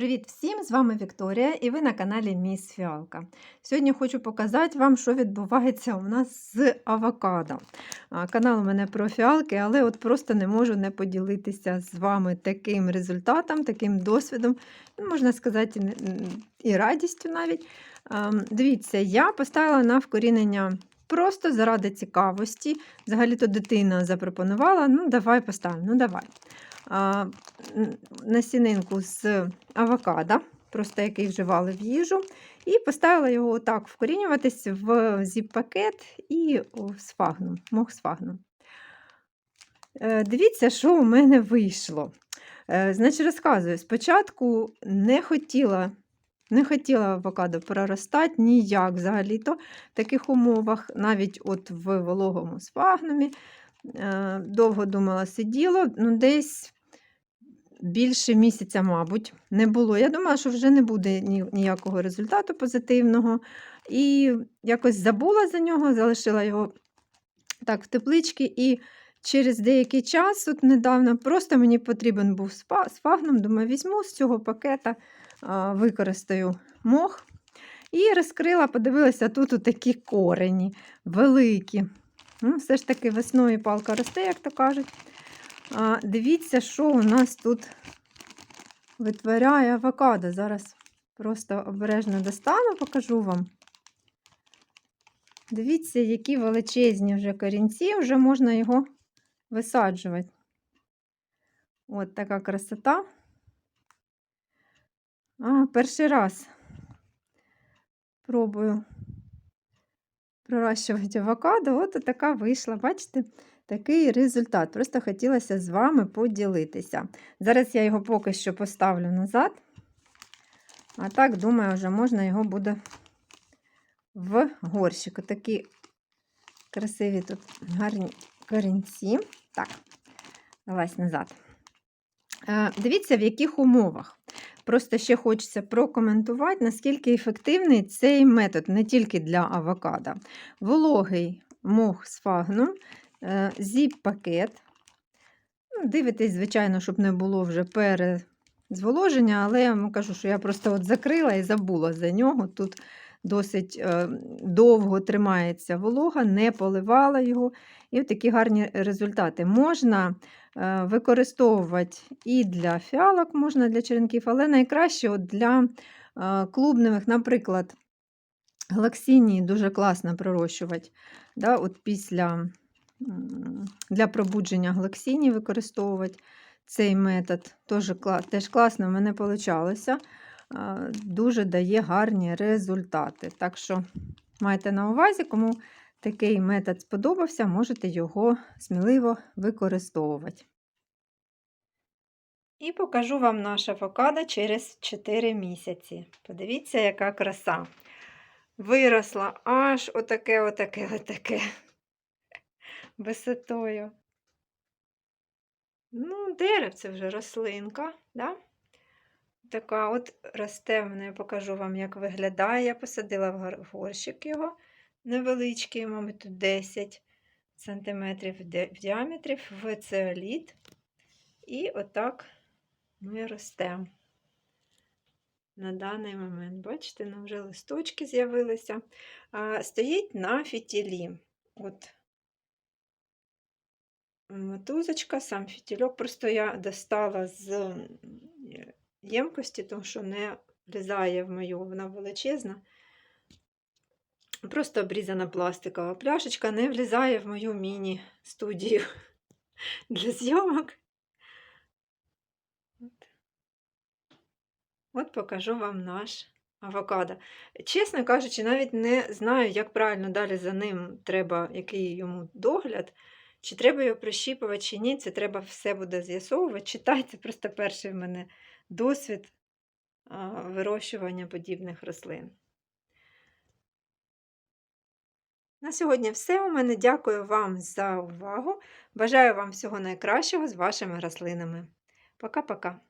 Привіт всім! З вами Вікторія і ви на каналі Міс Фіалка. Сьогодні хочу показати вам, що відбувається у нас з авокадо. Канал у мене про фіалки, але от просто не можу не поділитися з вами таким результатом, таким досвідом, ну, можна сказати, і радістю навіть. Дивіться, я поставила на вкорінення просто заради цікавості. Взагалі-то дитина запропонувала: ну, давай поставимо, ну давай. Насінинку з авокадо, просто який вживали в їжу, і поставила його отак вкорінюватись в зіп-пакет і у сфагнум, мох сфагнум. Е, Дивіться, що у мене вийшло. Е, Значить, розказую, спочатку не хотіла. Не хотіла авокадо проростати ніяк взагалі-то в таких умовах, навіть от в вологому сфагнумі. Е, Довго думала, сиділо, ну десь більше місяця, мабуть, не було. Я думала, що вже не буде ніякого результату позитивного. І якось забула за нього, залишила його так в тепличці. І через деякий час, от недавно, просто мені потрібен був сфагнум. Думаю, візьму з цього пакета, використаю мох. І розкрила, подивилася, тут такі корені великі. Ну, все ж таки весною палка росте, як то кажуть. А, дивіться, що у нас тут витворяє авокадо. Зараз просто обережно достану, покажу вам. Дивіться, які величезні вже корінці, вже можна його висаджувати. От така красота. А, перший раз пробую пророщувати авокадо. От така вийшла, бачите? Такий результат. Просто хотілося з вами поділитися. Зараз я його поки що поставлю назад. А так, думаю, вже можна його буде в горщик. Такі красиві тут гарні корінці. Так, давай назад. Е, Дивіться, в яких умовах. Просто ще хочеться прокоментувати, наскільки ефективний цей метод не тільки для авокадо. Вологий мох е, зіп-пакет. Ну, Дивитесь, звичайно, щоб не було вже перезволоження, але я вам кажу, що я просто от закрила і забула за нього. Тут досить е, довго тримається волога, не поливала його. І от такі гарні результати. Можна е, використовувати і для фіалок, можна для черенків, але найкраще от для е, клубневих, наприклад, галаксинії дуже класно пророщувати. Да, от після, для пробудження галаксинії використовувати цей метод. Теж, теж класно в мене вийшло. Дуже дає гарні результати. Так що майте на увазі, кому такий метод сподобався, можете його сміливо використовувати. І покажу вам наш авокадо через 4 місяці. Подивіться, яка краса. Виросла аж отаке, отаке, отаке. Висотою. Ну, деревце вже рослинка, да? Така от росте я покажу вам, як виглядає. Я посадила в горщик його невеличкий, мабуть, тут 10 сантиметрів в діаметрі в цеоліт. І отак ми ростемо на даний момент. Бачите, ну вже листочки з'явилися. Стоїть на фітілі. От мотузочка, сам фітільок. Просто я достала з ємкості, тому що не влізає в мою, вона величезна. Просто обрізана пластикова пляшечка не влізає в мою міні-студію для зйомок. От. От покажу вам наш авокадо. Чесно кажучи, навіть не знаю, як правильно далі за ним треба, який йому догляд. Чи треба його прищіпувати, чи ні, це треба все буде з'ясовувати. Читайте, просто перший в мене досвід вирощування подібних рослин. На сьогодні все. У мене дякую вам за увагу. Бажаю вам всього найкращого з вашими рослинами. Пока-пока.